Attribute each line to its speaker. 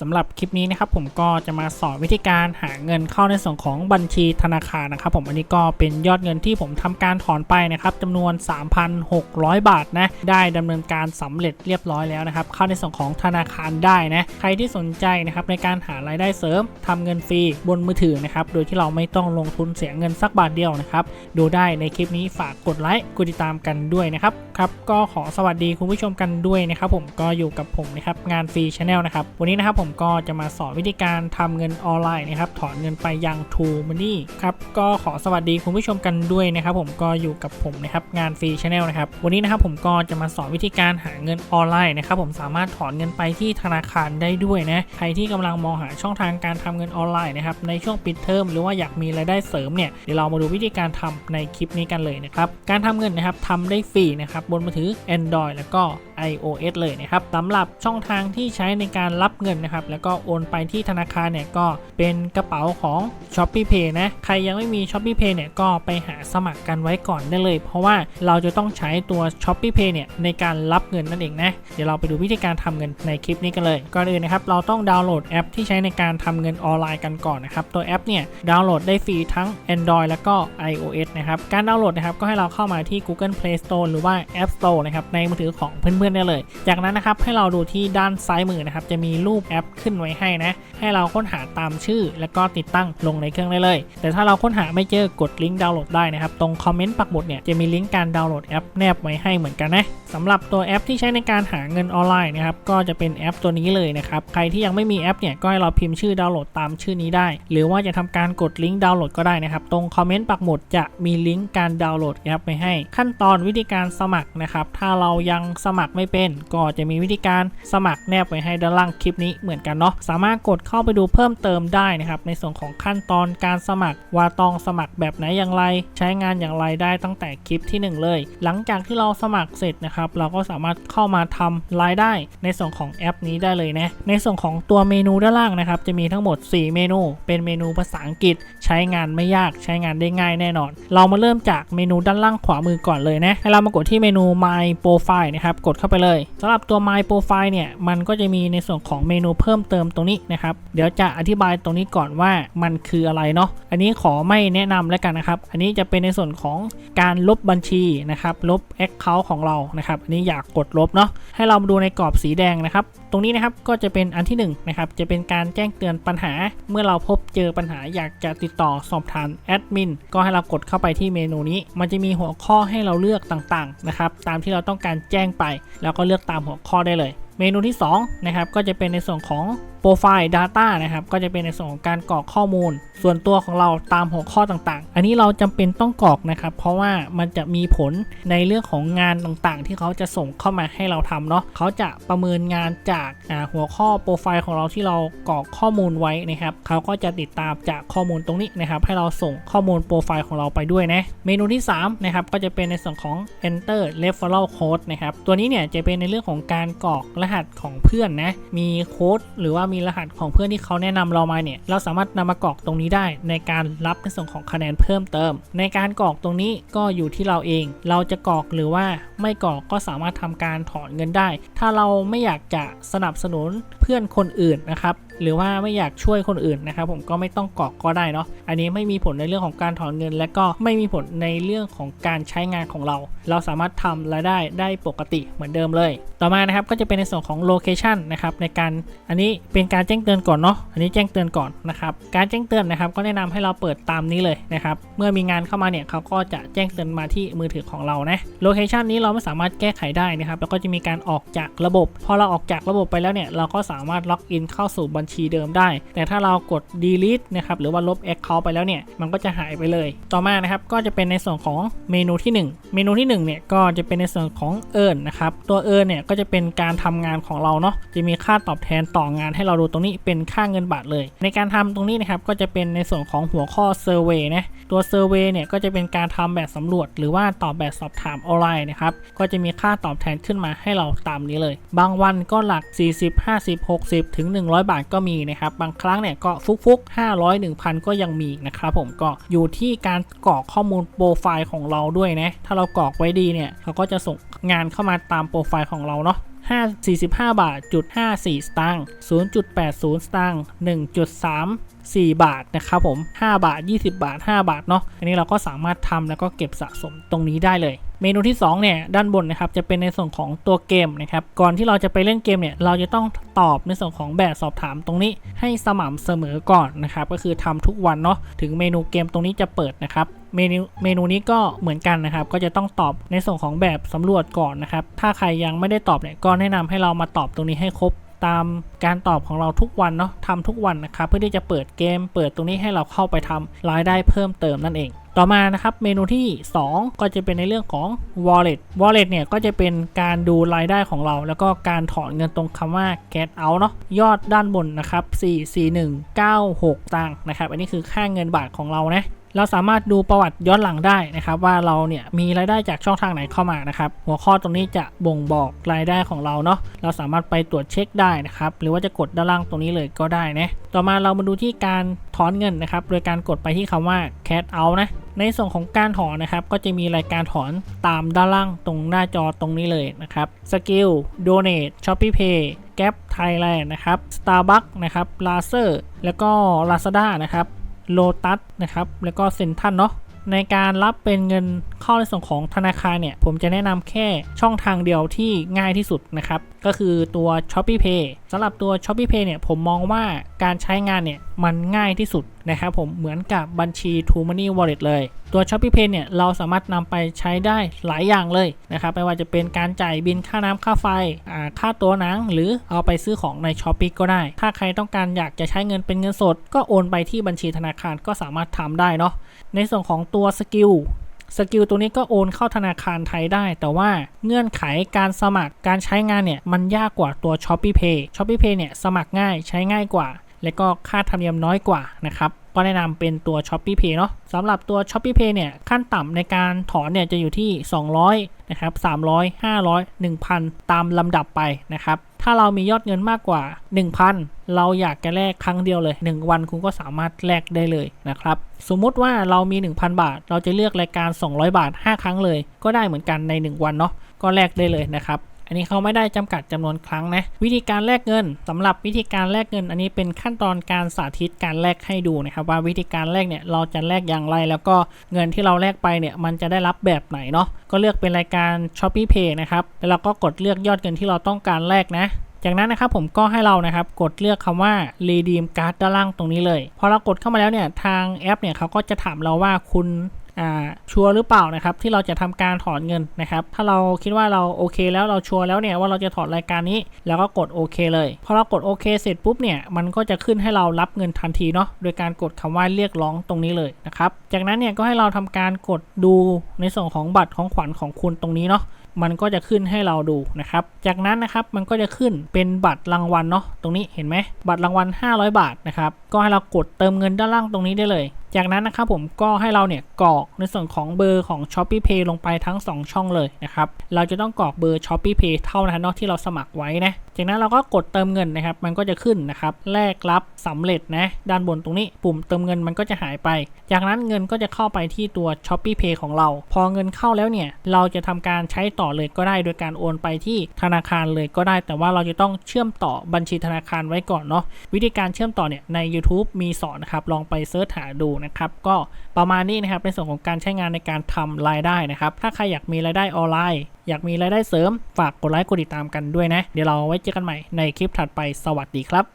Speaker 1: สำหรับคลิปนี้นะครับผมก็จะมาสอนวิธีการหาเงินเข้าในส่วนของบัญชีธนาคารนะครับ ผมอันนี้ก็เป็นยอดเงินที่ผมทำการถอนไปนะครับจำนวน 3,600 บาทนะได้ดำเนินการสำเร็จเรียบร้อยแล้วนะครับ เข้าในส่วนของธนาคารได้นะใครที่สนใจนะครับในการหารายได้เสริมทำเงินฟรีบนมือถือนะครับโดยที่เราไม่ต้องลงทุนเสียเงินสักบาทเดียวนะครับดูได้ในคลิปนี้ฝากกดไลค์กดติดตามกันด้วยนะครับครับก็ขอสวัสดีคุณผู้ชมกันด้วยนะครับผมก็อยู่กับผมนะครับงานฟรีชาแนลนะครับวันนี้นะครับผมก็จะมาสอนวิธีการทำเงินออนไลน์นะครับ ถอนเงินไปยัง True Money ครับ ก็ขอสวัสดีคุณผู้ชมกันด้วยนะครับ ผมก็อยู่กับผมนะครับงานฟรีชาแนลนะครับ วันนี้นะครับผมก็จะมาสอนวิธีการหาเงินออนไลน์นะครับ ผมสามารถถอนเงินไปที่ธนาคารได้ด้วยนะ ใครที่กำลังมองหาช่องทางการทำเงินออนไลน์นะครับ ในช่วงปิดเทอมหรือว่าอยากมีรายได้เสริมเนี่ย เดี๋ยวเรามาดูวิธีการทำในคลิปนี้กันเลยนะครับ การทำเงินนะครับทำได้ฟรีนะครับบนมือถือ Android แล้วก็ iOS เลยนะครับสำหรับช่องทางที่ใช้ในการรับเงินนะครับแล้วก็โอนไปที่ธนาคารเนี่ยก็เป็นกระเป๋าของ s h o p e e Pay นะ ใครยังไม่มี s h o p e e Pay เนี่ยก็ไปหาสมัครกันไว้ก่อนได้เลย เพราะว่าเราจะต้องใช้ตัว s h o p e e Pay เนี่ยในการรับเงินนั่นเองนะ เดี๋ยวเราไปดูวิธีการทำเงินในคลิปนี้กันเลย ก่อนอื่นนะครับเราต้องดาวน์โหลดแอปที่ใช้ในการทำเงินออนไลน์กันก่อนนะครับ ตัวแอปเนี่ยดาวน์โหลดได้ฟรีทั้ง Android แล้วก็ iOS นะครับการดาวน์โหลดนะครับก็ให้เราเข้ามาที่ Google Play Store หรือว่า App Store นะครับในมือถือของเพื่อนๆได้เลย จากนั้นนะครับให้เราดูที่ด้านซ้ายมือนะครับจะมีรูปแอปขึ้นไว้ให้นะ ให้เราค้นหาตามชื่อ แล้วก็ติดตั้งลงในเครื่องได้เลย แต่ถ้าเราค้นหาไม่เจอกดลิงก์ดาวน์โหลดได้นะครับ ตรงคอมเมนต์ปักหมุดเนี่ยจะมีลิงก์การดาวน์โหลดแอปแนบไว้ให้เหมือนกันนะสำหรับตัวแอปที่ใช้ในการหาเงินออนไลน์นะครับก็จะเป็นแอปตัวนี้เลยนะครับใครที่ยังไม่มีแอปเนี่ยก็ให้เราพิมพ์ชื่อดาวน์โหลดตามชื่อนี้ได้ หรือว่าจะทำการกดลิงก์ดาวน์โหลดก็ได้นะครับตรงคอมเมนต์ปักหมุดจะมีลิงก์การดาวน์โหลดแอปไปให้ ขั้นตอนวิธีการสมัครนะครับถ้าเรายังสมัครไม่เป็น ก็จะมีวิธีการสมัครแนบไว้ให้ด้านล่างคลิปนี้เหมือนกันเนาะสามารถกดเข้าไปดูเพิ่มเติมได้นะครับในส่วนของขั้นตอนการสมัครว่าต้องสมัครแบบไหนอย่างไร ใช้งานอย่างไรได้ตั้งแต่คลิปที่ 1 เลย หลังจากที่เราสมัครเสร็จนะครับเราก็สามารถเข้ามาทำรายได้ในส่วนของแอปนี้ได้เลยนะในส่วนของตัวเมนูด้านล่างนะครับจะมีทั้งหมด 4 เมนู เป็นเมนูภาษาอังกฤษ ใช้งานไม่ยากใช้งานได้ง่ายแน่นอน เรามาเริ่มจากเมนูด้านล่างขวามือก่อนเลยนะให้เรามากดที่เมนู My Profile นะครับกดเข้าไปเลยสำหรับตัว My Profile เนี่ยมันก็จะมีในส่วนของเมนูเพิ่มเติมตรงนี้นะครับ เดี๋ยวจะอธิบายตรงนี้ก่อนว่ามันคืออะไรเนาะอันนี้ขอไม่แนะนำแล้วกันนะครับ อันนี้จะเป็นในส่วนของการลบบัญชีนะครับ ลบ Account ของเรานะครับอันนี้อยากกดลบเนาะให้เรามาดูในกรอบสีแดงนะครับ ตรงนี้นะครับก็จะเป็นอันที่1นะครับจะเป็นการแจ้งเตือนปัญหา เมื่อเราพบเจอปัญหาอยากจะติดต่อสอบถามแอดมินก็ให้เรากดเข้าไปที่เมนูนี้ มันจะมีหัวข้อให้เราเลือกต่างๆนะครับตามที่เราต้องการแจ้งไป แล้วก็เลือกตามหัวข้อได้เลย เมนูที่2นะครับก็จะเป็นในส่วนของ Profile Data นะครับ ก็จะเป็นในส่วนของการกรอกข้อมูล ส่วนตัวของเราตามหัวข้อต่างๆ อันนี้เราจำเป็นต้องกรอกนะครับ เพราะว่ามันจะมีผลในเรื่องของงานต่างๆ ที่เขาจะส่งเข้ามาให้เราทำเนาะเขาจะประเมินงานจากหัวข้อโปรไฟล์ของเราที่เรากรอกข้อมูลไว้นะครับเขาก็จะติดตามจากข้อมูลตรงนี้นะครับ ให้เราส่งข้อมูลโปรไฟล์ของเราไปด้วยนะเมนูที่3นะครับก็จะเป็นในส่วนของ enter referral code นะครับตัวนี้เนี่ยจะเป็นในเรื่องของการกรอกรหัสของเพื่อนนะมีโค้ดหรือว่ามีรหัสของเพื่อนที่เขาแนะนำเรามาเนี่ย เราสามารถนำมากรอกตรงนี้ได้ ในการรับในส่วนของคะแนนเพิ่มเติม ในการกรอกตรงนี้ก็อยู่ที่เราเอง เราจะกรอกหรือว่าไม่กรอกก็สามารถทำการถอนเงินได้ ถ้าเราไม่อยากจะสนับสนุนเพื่อนคนอื่นนะครับ หรือว่าไม่อยากช่วยคนอื่นนะครับผมก็ไม่ต้องกรอกก็ได้เนาะอันนี้ไม่มีผลในเรื่องของการถอนเงิน และก็ไม่มีผลในเรื่องของการใช้งานของเรา เราสามารถทำรายได้ได้ปกติเหมือนเดิมเลย ต่อมานะครับก็จะเป็นในส่วนของโลเคชันนะครับในการอันนี้เป็นการแจ้งเตือนก่อนเนาะอันนี้แจ้งเตือนก่อนนะครับการแจ้งเตือนนะครับก็แนะนำให้เราเปิดตามนี้เลยนะครับเมื่อมีงานเข้ามาเนี่ยเขาก็จะแจ้งเตือนมาที่มือถือของเรานะโลเคชันนี้เราไม่สามารถแก้ไขได้นะครับแล้วก็จะมีการออกจากระบบ พอเราออกจากระบบไปแล้วเนี่ยเราก็สามารถล็อกอินเข้าสู่บัญชีเดิมได้ แต่ถ้าเรากด delete นะครับหรือว่าลบ account ไปแล้วเนี่ยมันก็จะหายไปเลย ต่อมานะครับก็จะเป็นในส่วนของเมนูที่ 1 เมนูที่1เนี่ยก็จะเป็นในส่วนของ earn นะครับตัว earn เนี่ยก็จะเป็นการทำงานของเราเนาะจะมีค่าตอบแทนต่องานให้เราดูตรงนี้เป็นค่าเงินบาทเลย ในการทำตรงนี้นะครับก็จะเป็นในส่วนของหัวข้อ survey นะตัว survey เนี่ยก็จะเป็นการทำแบบสำรวจ หรือว่าตอบแบบสอบถามออนไลน์นะครับก็จะมีค่าตอบแทนขึ้นมาให้เราตามนี้เลย บางวันก็หลัก 40 50 60 ถึง 100 บาทก็็มีนะครับ บางครั้งเนี่ยก็ฟุกๆ500 1000 ก็ยังมีนะครับผมก็อยู่ที่การกรอกข้อมูลโปรไฟล์ของเราด้วยนะ ถ้าเรากรอกไว้ดีเนี่ยเขาก็จะส่งงานเข้ามาตามโปรไฟล์ของเราเนาะ5 45 บาทจุด54 สตางค์0.80 สตางค์ 4 บาทนะครับผม 5 บาท 20 บาท 5 บาทเนาะอันนี้เราก็สามารถทำแล้วก็เก็บสะสมตรงนี้ได้เลย เมนูที่2เนี่ยด้านบนนะครับจะเป็นในส่วนของตัวเกมนะครับก่อนที่เราจะไปเล่นเกมเนี่ยเราจะต้องตอบในส่วนของแบบสอบถามตรงนี้ ให้สม่ำเสมอก่อนนะครับก็คือทำทุกวันเนาะถึงเมนูเกมตรงนี้จะเปิดนะครับเมนูเมนูนี้ก็เหมือนกันนะครับ ก็จะต้องตอบในส่วนของแบบสำรวจก่อนนะครับ ถ้าใครยังไม่ได้ตอบเนี่ยก็แนะนำให้เรามาตอบตรงนี้ให้ครบ ตามการตอบของเราทุกวันเนาะทำทุกวันนะครับเพื่อที่จะเปิดเกม เปิดตรงนี้ให้เราเข้าไปทำรายได้เพิ่มเติมนั่นเอง ต่อมานะครับเมนูที่ 2 ก็จะเป็นในเรื่องของ wallet wallet เนี่ยก็จะเป็นการดูรายได้ของเรา แล้วก็การถอนเงินตรงคำว่า get out เนาะยอดด้านบนนะครับ44196ตังค์นะครับอันนี้คือค่าเงินบาทของเรานะ เราสามารถดูประวัติย้อนหลังได้นะครับ ว่าเราเนี่ยมีรายได้จากช่องทางไหนเข้ามานะครับหัวข้อตรงนี้จะบ่งบอกรายได้ของเราเนาะเราสามารถไปตรวจเช็คได้นะครับ หรือว่าจะกดด้านล่างตรงนี้เลยก็ได้นะต่อมาเรามาดูที่การถอนเงินนะครับ โดยการกดไปที่คำว่า cat out นะในส่วนของการถอนนะครับ ก็จะมีรายการถอนตามด้านล่างตรงหน้าจอตรงนี้เลยนะครับ Skill Donate Shopee Pay Gap Thailand นะครับ Starbucks นะครับ Laser แล้วก็ Lazada นะครับ โลตัสนะครับ แล้วก็เซ็นทรัลเนาะในการรับเป็นเงินเข้าในส่วนของธนาคารเนี่ย ผมจะแนะนำแค่ช่องทางเดียวที่ง่ายที่สุดนะครับ ก็คือตัว s h o p e e Pay สำหรับตัว s h o p e e Pay เนี่ย ผมมองว่าการใช้งานเนี่ย มันง่ายที่สุดนะครับผมเหมือนกับบัญชี True Money Wallet เลย ตัว s h o p e e Pay เนี่ยเราสามารถนำไปใช้ได้หลายอย่างเลยนะครับไม่ว่าจะเป็นการจ่ายบินค่าน้ำค่าไฟาค่าตัวหนัง หรือเอาไปซื้อของใน s h o p e e ก็ได้ ถ้าใครต้องการอยากจะใช้เงินเป็นเงินสด ก็โอนไปที่บัญชีธนาคารก็สามารถทำได้เนาะในส่วนของตัวสกิลสกิลตัวนี้ก็โอนเข้าธนาคารไทยได้ แต่ว่าเงื่อนไขการสมัครการใช้งานเนี่ย มันยากกว่าตัว s h o p e e Pay s h o p e e Pay เนี่ย สมัครง่ายใช้ง่ายกว่า และก็ค่าธรรมเนียมน้อยกว่านะครับก็แนะนำเป็นตัว s h o p e e Pay เนาะสำหรับตัว s h o p e e Pay เนี่ยขั้นต่ำในการถอนเนี่ยจะอยู่ที่ 200นะครับ300 500 1,000 ตามลำดับไปนะครับถ้าเรามียอดเงินมากกว่า 1,000 เราอยากจะแลกครั้งเดียวเลย 1 วันคุณก็สามารถแลกได้เลยนะครับสมมุติว่าเรามี 1,000 บาท เราจะเลือกรายการ 200 บาท 5 ครั้งเลย ก็ได้เหมือนกันใน 1 วันเนาะก็แลกได้เลยนะครับ อันนี้เขาไม่ได้จำกัดจำนวนครั้งนะ วิธีการแลกเงินสำหรับวิธีการแลกเงิน อันนี้เป็นขั้นตอนการสาธิตการแลกให้ดูนะครับว่าวิธีการแลกเนี่ยเราจะแลกอย่างไร แล้วก็เงินที่เราแลกไปเนี่ยมันจะได้รับแบบไหนเนาะก็เลือกเป็นรายการ s h o p e e Pay นะครับแล้วเราก็กดเลือกยอดเงินที่เราต้องการแลกนะจากนั้นนะครับผมก็ให้เรานะครับกดเลือกคำว่า redeem card ด้านล่างตรงนี้เลย พอเรากดเข้ามาแล้วเนี่ยทางแอปเนี่ยเขาก็จะถามเราว่าคุณ ชัวร์หรือเปล่านะครับที่เราจะทำการถอนเงินนะครับ ถ้าเราคิดว่าเราโอเคแล้วเราชัวร์แล้วเนี่ยว่าเราจะถอนรายการนี้ แล้วก็กดโอเคเลยพอเรากดโอเคเสร็จปุ๊บเนี่ยมันก็จะขึ้นให้เรารับเงินทันทีเนาะโดยการกดคำว่าเรียกร้องตรงนี้เลยนะครับจากนั้นเนี่ยก็ให้เราทำการกดดูในส่วนของบัตรของขวัญของคุณตรงนี้เนาะมันก็จะขึ้นให้เราดูนะครับ จากนั้นนะครับมันก็จะขึ้นเป็นบัตรรางวัลเนาะตรงนี้เห็นไหมบัตรรางวัล 500 บาทนะครับก็ให้เรากดเติมเงินด้านล่างตรงนี้ได้เลย จากนั้นนะครับผมก็ให้เราเนี่ยกรอกในส่วนของเบอร์ของ s h o p e e Pay ลงไปทั้ง 2 ช่องเลยนะครับ เราจะต้องกรอกเบอร์ s h o p e e Pay เท่านั้นนากที่เราสมัครไว้นะ จากนั้นเราก็กดเติมเงินนะครับ มันก็จะขึ้นนะครับแลกรับสำเร็จนะด้านบนตรงนี้ปุ่มเติมเงินมันก็จะหายไป จากนั้นเงินก็จะเข้าไปที่ตัว s h o p e e Pay ของเรา พอเงินเข้าแล้วเนี่ยเราจะทำการใช้ต่อเลยก็ได้ โดยการโอนไปที่ธนาคารเลยก็ได้ แต่ว่าเราจะต้องเชื่อมต่อบัญชีธนาคารไว้ก่อนเนาะวิธีการเชื่อมต่อเนี่ยใน YouTube มีสอนนะครับลองไปเสิร์ชหาดูนะครับก็ประมาณนี้นะครับในส่วนของการใช้งานในการทำรายได้นะครับถ้าใครอยากมีรายได้ออนไลน์ อยากมีรายได้เสริมฝากกดไลค์กดติดตามกันด้วยนะเดี๋ยวเราไว้เจอกันใหม่ในคลิปถัดไปสวัสดีครับ